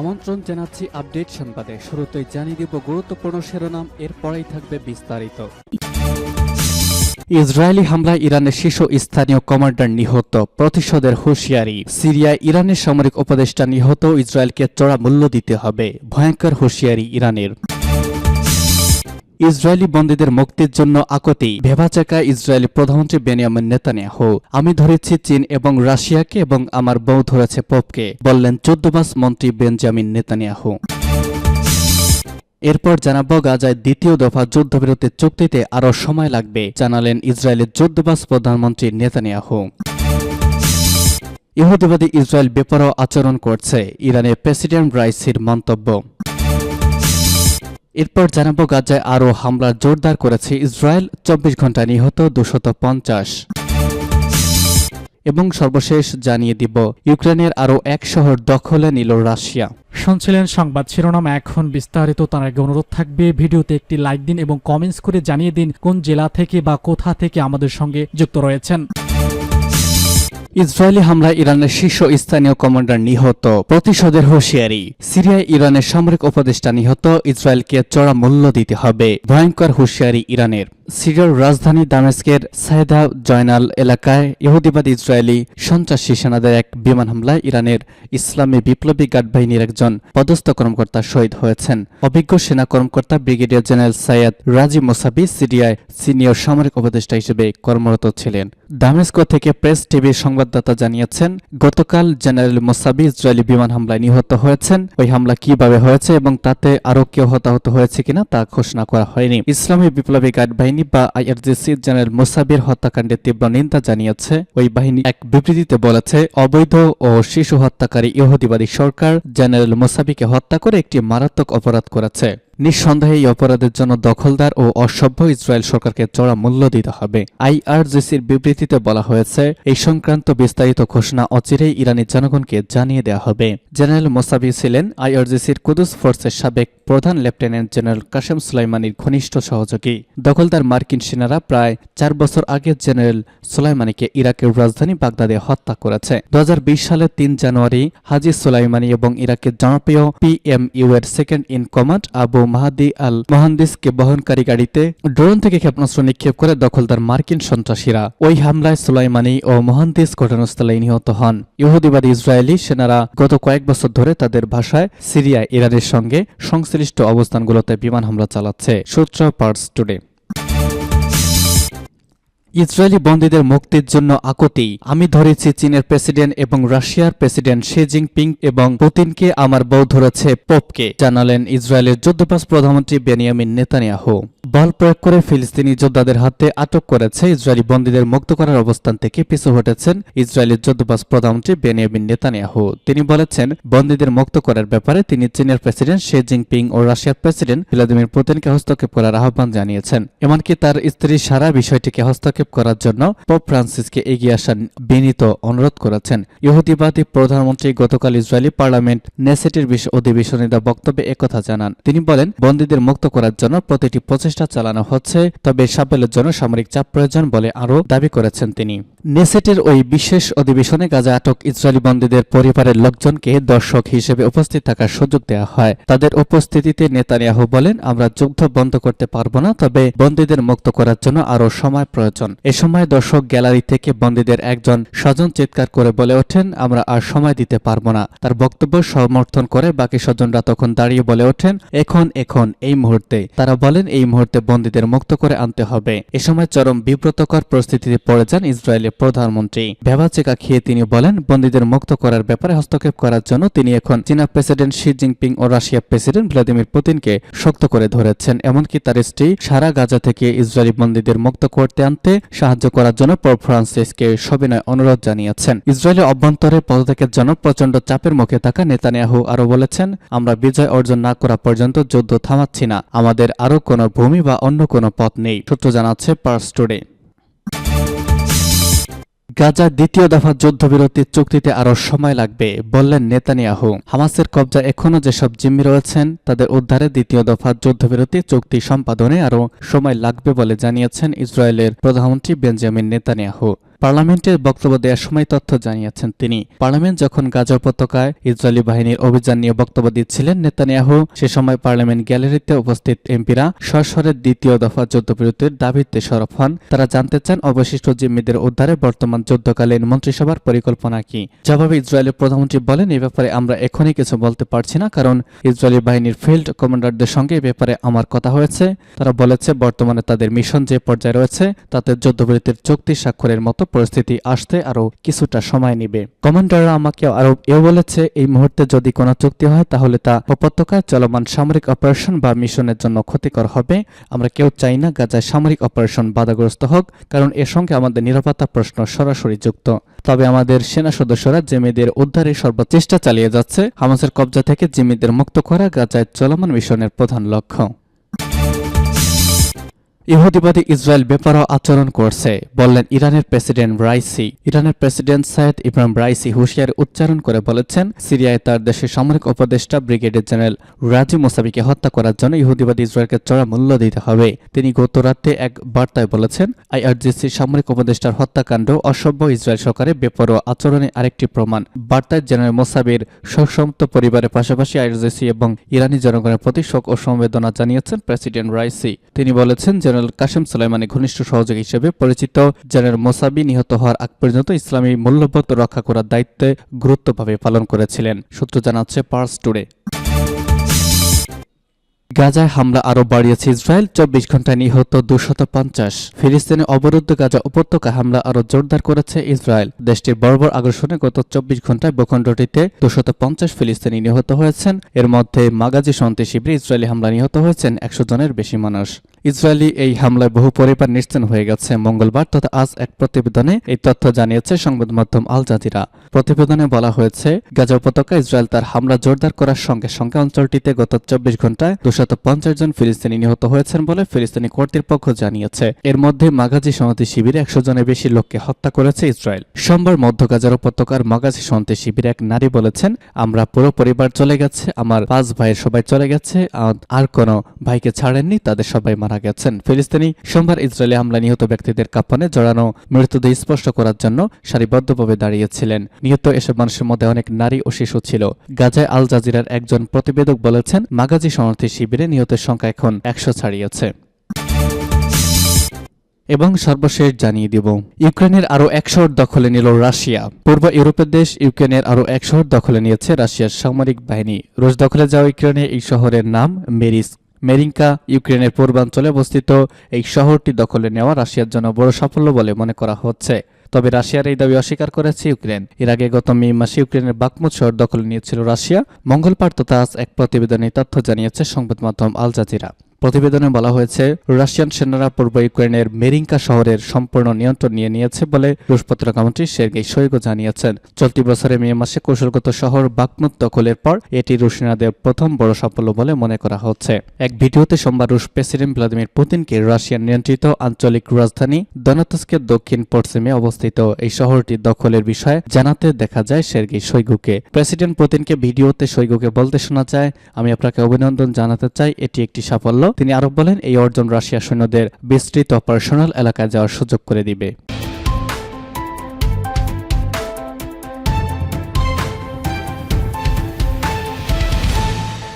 আমন্ত্রণ জানাচ্ছি আপডেট সংবাদে। শুরুতেই জানিয়ে দিব গুরুত্বপূর্ণ শিরোনাম, এরপরেই থাকবে বিস্তারিত। ইসরায়েলি হামলায় ইরানের শীর্ষ স্থানীয় কমান্ডার নিহত, প্রতিশোধের হুঁশিয়ারি। সিরিয়ায় ইরানের সামরিক উপদেষ্টা নিহত, ইসরায়েলকে চড়া মূল্য দিতে হবে। ভয়ঙ্কর হুঁশিয়ারি ইরানের। ইসরায়েলি বন্দীদের মুক্তির জন্য আকতি ভেবাচাকা ইসরায়েলি প্রধানমন্ত্রী বেনিয়ামিন নেতানিয়াহু, আমি ধরেছি চীন এবং রাশিয়াকে এবং আমার বউ ধরেছে পোপকে, বললেন চোদ্দ মাস মন্ত্রী বেঞ্জামিন নেতানিয়াহু। এরপর জানাব গাজায় দ্বিতীয় দফা যুদ্ধবিরতি চুক্তিতে আরও সময় লাগবে, জানালেন ইসরায়েলের যুদ্ধবাস প্রধানমন্ত্রী নেতানিয়াহু। ইহুদিবাদী ইসরায়েল বেপরোয়া আচরণ করছে, ইরানের প্রেসিডেন্ট রাইসির মন্তব্য। এরপর জানাব গাজায় আরও হামলা জোরদার করেছে ইসরায়েল, চব্বিশ ঘণ্টা নিহত দুশত পঞ্চাশ। এবং সর্বশেষ জানিয়ে দিব, ইউক্রেনের আরও এক শহর দখলে নিল রাশিয়া। শুনছিলেন সংবাদ শিরোনাম, এখন বিস্তারিত, তার আগে অনুরোধ থাকবে, ভিডিওতে একটি লাইক দিন এবং কমেন্টস করে জানিয়ে দিন কোন জেলা থেকে বা কোথা থেকে আমাদের সঙ্গে যুক্ত রয়েছেন। ইসরায়েলি হামলায় ইরানের শীর্ষ স্থানীয় কমান্ডার নিহত। প্রতিশোধের হুঁশিয়ারি, সিরিয়ায় ইরানের সামরিক উপদেষ্টা নিহত, ইসরায়েলকে চড়া মূল্য দিতে হবে। ভয়ঙ্কর হুঁশিয়ারি ইরানের। সিরিয়ার রাজধানী দামেস্কের সাইদা জয়নাল এলাকায় ইহুদিবাদ ইসরায়েলি সন্ত্রাসী সেনাদের এক বিমান হামলায় ইরানের ইসলামী বিপ্লবী গার্ড বাহিনীর একজন পদস্থ কর্মকর্তা শহীদ হয়েছেন। অভিজ্ঞ সেনা কর্মকর্তা ব্রিগেডিয়ার জেনারেল সৈয়দ রাজি মোসাবি সিরিয়ায় সিনিয়র সামরিক উপদেষ্টা হিসেবে কর্মরত ছিলেন। দামেস্কো থেকে প্রেস টিভির সংবাদদাতা জানিয়েছেন, গতকাল জেনারেল মোসাবি ইসরায়েলি বিমান হামলায় নিহত হয়েছেন। ওই হামলা কীভাবে হয়েছে এবং তাতে আরও কেউ হতাহত হয়েছে কিনা তা ঘোষণা করা হয়নি। ইসলামী বিপ্লবী গার্ড বাহিনী বা আইআরজিসি জেনারেল মোসাবির হত্যাকাণ্ডের তীব্র নিন্দা জানিয়েছে। ওই বাহিনী এক বিবৃতিতে বলেছে, অবৈধ ও শিশু হত্যাকারী ইহুদিবাদী সরকার জেনারেল মোসাবিকে হত্যা করে একটি মারাত্মক অপরাধ করেছে। নিঃসন্দেহে এই অপরাধের জন্য দখলদার ও অসভ্য ইসরায়েল সরকারকে চড়া মূল্য দিতে হবে। আইআরজিসির বিবৃতিতে বলা হয়েছে, এই সংক্রান্ত বিস্তারিত ঘোষণা অচিরেই ইরানি জনগণকে জানিয়ে দেওয়া হবে। জেনারেল মোসাবি ছিলেন আইআরজিসির কুদুস ফোর্সের সাবেক প্রধান লেফটেন্যান্ট জেনারেল কাশেম সুলাইমানির ঘনিষ্ঠ সহযোগী। দখলদার মার্কিন সেনারা প্রায় চার বছর আগে জেনারেল সুলাইমানিকে ইরাকের রাজধানী বাগদাদে হত্যা করেছে। দু সালের তিন জানুয়ারি হাজি সুলাইমানি এবং ইরাকের জনপ্রিয় পিএমইউ এর second in command Abu Mahdi al মহান্দিসকে বহনকারী গাড়িতে ড্রোন থেকে ক্ষেপণাস্ত্র নিক্ষেপ করে দখলদার মার্কিন সন্ত্রাসীরা ওই হামলায় সুলাইমানি ও মহান্দিস ঘটনাস্থলে নিহত হন। ইহুদিবাদী ইসরায়েলি সেনারা গত কয়েক বছর ধরে তাদের ভাষায় সিরিয়ায় ইরানের সঙ্গে সংশ্লিষ্ট অবস্থানগুলোতে বিমান হামলা চালাচ্ছে, সূত্র পার্টস টুডে ইসরায়েলি বন্দীদের মুক্তির জন্য আকতি। আমি ধরেছি চীনের প্রেসিডেন্ট এবং রাশিয়ার প্রেসিডেন্ট শি জিনপিং এবং পুতিনকে আমার বউ ধরেছে পোপকে, জানালেন ইসরায়েলের যুদ্ধপাস প্রধানমন্ত্রী বেনিয়ামিন নেতানিয়াহু। বল প্রয়োগ করে ফিলিস্তিনি যোদ্ধাদের হাতে আটক করেছে ইসরায়েলি বন্দীদের মুক্ত করার অবস্থান থেকে পিছু হটেছেন ইসরায়েলের যুদ্ধপাস প্রধানমন্ত্রী বেনিয়ামিন নেতানিয়াহু। তিনি বলেছেন, বন্দীদের মুক্ত করার ব্যাপারে তিনি চীনের প্রেসিডেন্ট শি জিনপিং ও রাশিয়ার প্রেসিডেন্ট ভ্লাদিমির পুতিনকে হস্তক্ষেপ করার আহ্বান জানিয়েছেন। এমনকি তার স্ত্রী সারা বিষয়টিকে হস্তক্ষেপ করার জন্য পোপ ফ্রান্সিসকে এগিয়ে আসার বিনীত অনুরোধ করেছেন। ইহুদিবাদী প্রধানমন্ত্রী গতকাল ইসরায়েলি পার্লামেন্ট নেসেটের অধিবেশনে দেওয়া বক্তব্যে একথা জানান। তিনি বলেন, বন্দীদের মুক্ত করার জন্য প্রতিটি প্রচেষ্টা চালানো হচ্ছে, তবে সাফল্যের জন্য সামরিক চাপ প্রয়োজন বলে আরও দাবি করেছেন তিনি। নেসেটের ওই বিশেষ অধিবেশনে গাজা আটক ইসরায়েলি বন্দীদের পরিবারের লোকজনকে দর্শক হিসেবে উপস্থিত থাকার সুযোগ দেওয়া হয়। তাদের উপস্থিতিতে নেতানিয়াহু বলেন, আমরা যুদ্ধ বন্ধ করতে পারব না, তবে বন্দীদের মুক্ত করার জন্য আরও সময় প্রয়োজন। এ সময় দর্শক গ্যালারি থেকে বন্দীদের একজন স্বজন চিৎকার করে বলে ওঠেন, আমরা আর সময় দিতে পারব না। তার বক্তব্য সমর্থন করে বাকি স্বজনরা তখন দাঁড়িয়ে বলে ওঠেন, এখন এখন, এই মুহূর্তে। তারা বলেন, এই মুহূর্তে বন্দীদের মুক্ত করে আনতে হবে। এ সময় চরম বিব্রতকর পরিস্থিতিতে পড়ে যান ইসরায়েলের প্রধানমন্ত্রী। ভেবাচেকা খেয়ে তিনি বলেন, বন্দীদের মুক্ত করার ব্যাপারে হস্তক্ষেপ করার জন্য তিনি এখন চীনা প্রেসিডেন্ট শি জিনপিং ও রাশিয়ার প্রেসিডেন্ট ভ্লাদিমির পুতিনকে শক্ত করে ধরেছেন। এমনকি তার স্ত্রী সারা গাজা থেকে ইসরায়েলি বন্দীদের মুক্ত করতে আনতে সাহায্য করার জন্য পোপ ফ্রান্সিসকে সবিনয় অনুরোধ জানিয়েছেন। ইসরায়েলের অভ্যন্তরে পদত্যাগের জন্য প্রচণ্ড চাপের মুখে থাকা নেতানিয়াহু আরও বলেছেন, আমরা বিজয় অর্জন না করা পর্যন্ত যুদ্ধ থামাচ্ছি না। আমাদের আরও কোনো ভূমি বা অন্য কোনো পথ নেই। সূত্র জানাচ্ছে পার্স টুডে। গাজার দ্বিতীয় দফা যুদ্ধবিরতির চুক্তিতে আরও সময় লাগবে, বললেন নেতানিয়াহু। হামাসের কবজা এখনও যেসব জিম্মি রয়েছেন, তাদের উদ্ধারে দ্বিতীয় দফা যুদ্ধবিরতি চুক্তি সম্পাদনে আরও সময় লাগবে বলে জানিয়েছেন ইসরায়েলের প্রধানমন্ত্রী বেঞ্জামিন নেতানিয়াহু। পার্লামেন্টে বক্তব্য দেওয়ার সময় তথ্য জানিয়েছেন তিনি। পার্লামেন্ট যখন গাজা উপত্যকায় ইসরায়েলি বাহিনীর অভিযান নিয়ে বক্তব্য দিচ্ছিলেন, নেতানিয়াহু সে সময় পার্লামেন্ট গ্যালারিতে উপস্থিত এমপিরা সরসরের দ্বিতীয় দফা যুদ্ধবিরতির দাবিতে সরব হন। তারা জানতে চান, অবশিষ্ট জিম্মিদের উদ্ধারে বর্তমান যুদ্ধকালীন মন্ত্রিসভার পরিকল্পনা কি। জবাবে ইসরায়েলের প্রধানমন্ত্রী বলেন, এ ব্যাপারে আমরা এখনই কিছু বলতে পারছি না, কারণ ইসরায়েলি বাহিনীর ফিল্ড কমান্ডারদের সঙ্গে এ ব্যাপারে আমার কথা হয়েছে। তারা বলেছে, বর্তমানে তাদের মিশন যে পর্যায়ে রয়েছে, তাতে যুদ্ধবিরতির চুক্তি স্বাক্ষরের মতো পরিস্থিতি আসতে আরও কিছুটা সময় নিবে। কমান্ডাররা আমাকে আরও এও বলেছে, এই মুহূর্তে যদি কোনো চুক্তি হয়, তাহলে তা উপত্যকায় চলমান সামরিক অপারেশন বা মিশনের জন্য ক্ষতিকর হবে। আমরা কেউ চাই না গাজায় সামরিক অপারেশন বাধাগ্রস্ত হোক, কারণ এর সঙ্গে আমাদের নিরাপত্তা প্রশ্ন সরাসরি যুক্ত। তবে আমাদের সেনা সদস্যরা জেমিদের উদ্ধারে সর্বচেষ্টা চালিয়ে যাচ্ছে। হামাসের কবজা থেকে জিম্মিদের মুক্ত করা গাজায় চলমান মিশনের প্রধান লক্ষ্য। ইহুদিবাদী ইসরায়েল বেপরোয়া আচরণ করছে, বললেন ইরানের প্রেসিডেন্ট রাইসি। ইরানের প্রেসিডেন্ট সাইদ ইব্রাহিম রাইসি হুঁশিয়ার উচ্চারণ করে বলেছেন, সিরিয়ায় তার দেশের সামরিক উপদেষ্টা ব্রিগেডিয়ার জেনারেল রাজি মোসাবিকে হত্যা করার জন্য ইহুদিবাদী ইসরায়েলকে চড়া মূল্য দিতে হবে। তিনি গত রাতে এক বার্তায় বলেছেন, আইআরজিসি সামরিক উপদেষ্টার হত্যাকাণ্ড অসভ্য ইসরায়েল সরকারের বেপরোয়া আচরণে আরেকটি প্রমাণ। বার্তায় জেনারেল মোসাবির শোকসন্ত পরিবারের পাশাপাশি আইআরজিসি এবং ইরানি জনগণের প্রতি শোক ও সমবেদনা জানিয়েছেন প্রেসিডেন্ট রাইসি। তিনি বলেছেন জেনারেল কাসেম সুলাইমানি ঘনিষ্ঠ সহযোগী হিসেবে পরিচিত। জেনারেল মোসাবি নিহত হওয়ার আগ পর্যন্ত ইসলামী মূল্যবোধ রক্ষা করার দায়িত্বে গুরুত্বভাবে পালন করেছিলেন, সূত্র জানাচ্ছে পার্স টুডে গাজায় হামলা আরও বাড়িয়েছে ইসরায়েল, চব্বিশ ঘন্টায় নিহত দুশত পঞ্চাশ। ফিলিস্তিনে অবরুদ্ধ গাজা উপত্যকা হামলা আরও জোরদার করেছে ইসরায়েল। দেশটির বর্বর আগ্রাসনে গত চব্বিশ ঘন্টায় ভূখণ্ডটিতে দুশত পঞ্চাশ ফিলিস্তিনি নিহত হয়েছেন। এর মধ্যে মাগাজি শান্তি শিবিরে ইসরায়েলি হামলা নিহত হয়েছেন একশো জনের বেশি মানুষ। ইসরায়েলি এই হামলায় বহু পরিবার নিশ্চিন্ন হয়ে গেছে। মঙ্গলবার তথা আজ এক প্রতিবেদনে এই তথ্য জানিয়েছে সংবাদ মাধ্যম আল জাজিরা। প্রতিবেদনে বলা হয়েছে, গাজা উপত্যকা ইসরায়েল তার হামলা জোরদার করার সঙ্গে সঙ্গে অঞ্চলটিতে গত চব্বিশ ঘন্টায় দুশত পঞ্চাশ জন ফিলিস্তিনি নিহত হয়েছেন বলে ফিলিস্তিনি কর্তৃপক্ষ জানিয়েছে। এর মধ্যে মাগাজি সমিতি শিবিরে একশো জনের বেশি লোককে হত্যা করেছে ইসরায়েল। সোমবার মধ্য গাজার উপত্যকার মাগাজি সমিতি শিবিরে এক নারী বলেছেন, আমরা পুরো পরিবার চলে গেছে, আমার পাঁচ ভাইয়ের সবাই চলে গেছে আর কোনো ভাইকে ছাড়েননি, তাদের সবাই মারা গেছেন। ফিলিস্তিনি সোমবার ইসরায়েলি হামলা নিহত ব্যক্তিদের কাপনে জড়ানো মৃতদেহ স্পষ্ট করার জন্য সারিবদ্ধভাবে দাঁড়িয়েছিলেন। নিহত এসব মানুষের মধ্যে অনেক নারী ও শিশু ছিল। গাজায় আল জাজিরার একজন প্রতিবেদক বলেছেন, মাগাজি শরণার্থী শিবিরে নিহতের সংখ্যা এখন একশো ছাড়িয়েছে। এবং সর্বশেষ জানিয়ে দিব, ইউক্রেনের আরও এক শহর দখলে নিল রাশিয়া। পূর্ব ইউরোপের দেশ ইউক্রেনের আরও এক শহর দখলে নিয়েছে রাশিয়ার সামরিক বাহিনী। রুশ দখলে যাওয়া ইউক্রেনে এই শহরের নাম মেরিস মেরিঙ্কা ইউক্রেনের পূর্বাঞ্চলে অবস্থিত এই শহরটি দখলে নেওয়া রাশিয়ার জন্য বড় সাফল্য বলে মনে করা হচ্ছে। তবে রাশিয়ার এই দাবি অস্বীকার করেছে ইউক্রেন। এর আগে গত মে মাসে ইউক্রেনের বাকমুদ শহর দখলে নিয়েছিল রাশিয়া। মঙ্গলবার আজ এক প্রতিবেদনে তথ্য জানিয়েছে সংবাদ মাধ্যম আল জাজিরা। প্রতিবেদনে বলা হয়েছে, রাশিয়ান সেনারা পূর্ব ইউক্রেনের মেরিঙ্কা শহরের সম্পূর্ণ নিয়ন্ত্রণ নিয়ে নিয়েছে বলে রুশ পত্রিকামন্ত্রী সের্গেই শৈগো জানিয়েছেন। চলতি বছরের মে মাসে কৌশলগত শহর বাকমুদ দখলের পর এটি রুশ সেনাদের প্রথম বড় সাফল্য বলে মনে করা হচ্ছে। এক ভিডিওতে সোমবার রুশ প্রেসিডেন্ট ভ্লাদিমির পুতিনকে রাশিয়ান নিয়ন্ত্রিত আঞ্চলিক রাজধানী দনাতস্কের দক্ষিণ পশ্চিমে অবস্থিত এই শহরটি দখলের বিষয়ে জানাতে দেখা যায় সের্গেই শৈগুকে। প্রেসিডেন্ট পুতিনকে ভিডিওতে শৈগুকে বলতে শোনা যায়, আমি আপনাকে অভিনন্দন জানাতে চাই, এটি একটি সাফল্য। তিনি আরও বলেন এই অর্জন রাশিয়া সৈন্যদের বিস্তৃত অপারেশনাল এলাকায় যাওয়ার সুযোগ করে দিবে।